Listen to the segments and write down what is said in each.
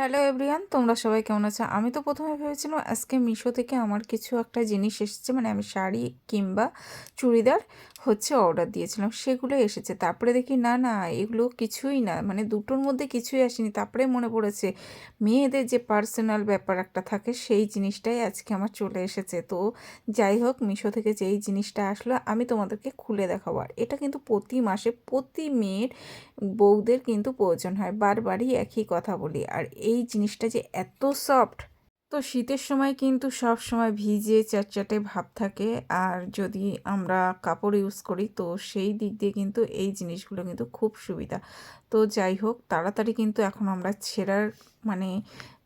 Hello everyone তোমরা সবাই কেমন আছো? আমি তো প্রথমে ভেবেছিলাম আজকে মিশো থেকে আমার কিছু একটা জিনিস এসেছে মানে আমি শাড়ি কিংবা চুড়িদার। হচ্ছে অর্ডার দিয়েছিলাম, সেগুলো এসেছে। তারপরে দেখি, না না, এগুলো কিছুই না। মানে দুটোর মধ্যে কিছুই আসেনি। তারপরে মনে পড়েছে, মেয়েদের যে পার্সোনাল ব্যাপার একটা থাকে, সেই জিনিসটাই আজকে আমার চলে এসেছে। তো যাই হোক, মিশো থেকে যেই জিনিসটা আসলো, আমি তোমাদেরকে খুলে দেখাবো। আর এটা কিন্তু প্রতি মাসে, প্রতি মেয়ের বউদের কিন্তু প্রয়োজন হয়। বারবারই একই কথা বলি। আর এই জিনিসটা যে এত সফট তো শীতের সময় কিন্তু সব সময় ভিজে চ্যাটচ্যাটে ভাব থাকে। আর যদি আমরা কাপড় ইউজ করি, তো সেই দিক দিয়ে কিন্তু এই জিনিসগুলো কিন্তু খুব সুবিধা। তো যাই হোক, তাড়াতাড়ি কিন্তু এখন আমরা ছেঁড়ার মানে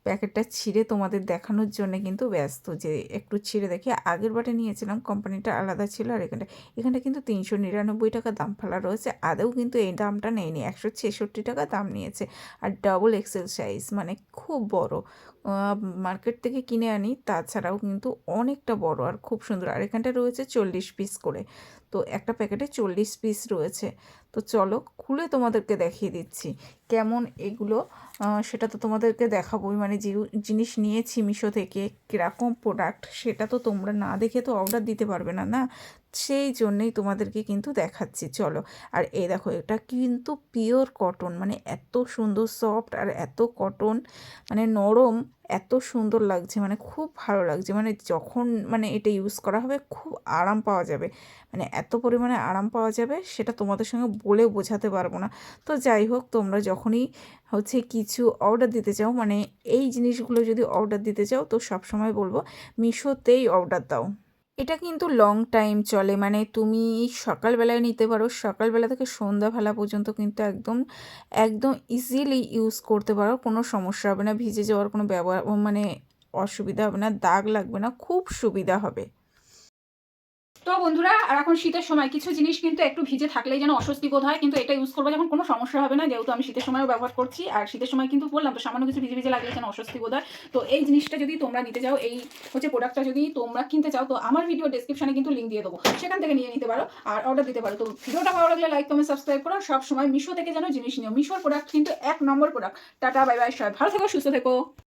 প্যাকেটটা ছিঁড়ে তোমাদের দেখানোর জন্য কিন্তু ব্যস্ত। যে একটু ছিঁড়ে দেখি আগের বাটে নিয়েছিলাম, কোম্পানিটা আলাদা ছিল আর এখানটা। এখানটা কিন্তু তিনশো নিরানব্বই টাকা দাম ফেলা রয়েছে। আদৌ কিন্তু এই দামটা নেয়নি, একশো ছেষট্টি টাকা দাম নিয়েছে। আর ডাবল এক্সেল সাইজ মানে খুব বড়। মার্কেট থেকে কিনে আনি, তাছাড়াও কিন্তু অনেকটা বড় আর খুব সুন্দর। আর এখানটা রয়েছে চল্লিশ পিস করে। তো একটা প্যাকেটে চল্লিশ পিস রয়েছে। তো চলো খুলে তোমাদেরকে দেখিয়ে দিচ্ছি। কেমন এগুলো? সেটা তো তোমাদেরকে দেখাবোই। মানে যে জিনিস নিয়েছি মিশো থেকে, কীরকম প্রোডাক্ট সেটা তো তোমরা না দেখে তো অর্ডার দিতে পারবে না না? সেই জন্যেই তোমাদেরকে কিন্তু দেখাচ্ছি, চলো। আর এই দেখো, এটা কিন্তু পিওর কটন মানে এত সুন্দর সফট আর এত কটন মানে নরম, এত সুন্দর লাগছে মানে খুব ভালো লাগছে। মানে যখন মানে এটা ইউজ করা হবে, খুব আরাম পাওয়া যাবে। মানে এত পরিমাণে আরাম পাওয়া যাবে, সেটা তোমাদের সঙ্গে বলে বোঝাতে পারব না। তো যাই হোক, তোমরা যখনই হচ্ছে কিছু অর্ডার দিতে চাও মানে এই জিনিসগুলো যদি অর্ডার দিতে চাও, তো সব সময় বলব, মিশোতেই অর্ডার দাও। এটা কিন্তু লং টাইম চলে। মানে তুমি সকালবেলায় নিতে পারো, সকালবেলা থেকে সন্ধ্যাবেলা পর্যন্ত কিন্তু একদম একদম ইজিলি ইউজ করতে পারো, কোনো সমস্যা হবে না। ভিজে যাওয়ার কোনো ব্যবহার মানে অসুবিধা হবে না, দাগ লাগবে না, খুব সুবিধা হবে। তো বন্ধুরা, আর এখন শীতের সময়, কিছু জিনিস কিন্তু একটু ভিজে থাকলেই যেন অস্বস্তি বোধ হয়, কিন্তু এটা ইউজ করব যখন কোনো সমস্যা হবে না, যেহেতু আমি শীতের সময়ও ব্যবহার করছি, আর শীতের সময় কিন্তু বললাম তো সামান্য কিছু ভিজে ভিজে লাগলে যেন অস্বস্তি বোধ হয়। তো এই জিনিসটা যদি তোমরা নিতে চাও, এই হচ্ছে প্রোডাক্টটা যদি তোমরা কিনতে চাও, তো আমার ভিডিও ডেসক্রিপশনে কিন্তু লিঙ্ক দিয়ে দেবো। সেখান থেকে নিয়ে নিতে পারো, আর অর্ডার দিতে পারো। তো ভিডিওটা ভালো লাগলে লাইক কমেন্ট সাবস্ক্রাইব করো। সব সময় মিশো থেকে যেন জিনিস নিও। মিশোর প্রোডাক্ট কিন্তু এক নম্বর প্রোডাক্ট টাটা বাই বাই সবাই ভালো থেকো, সুস্থ থেকো।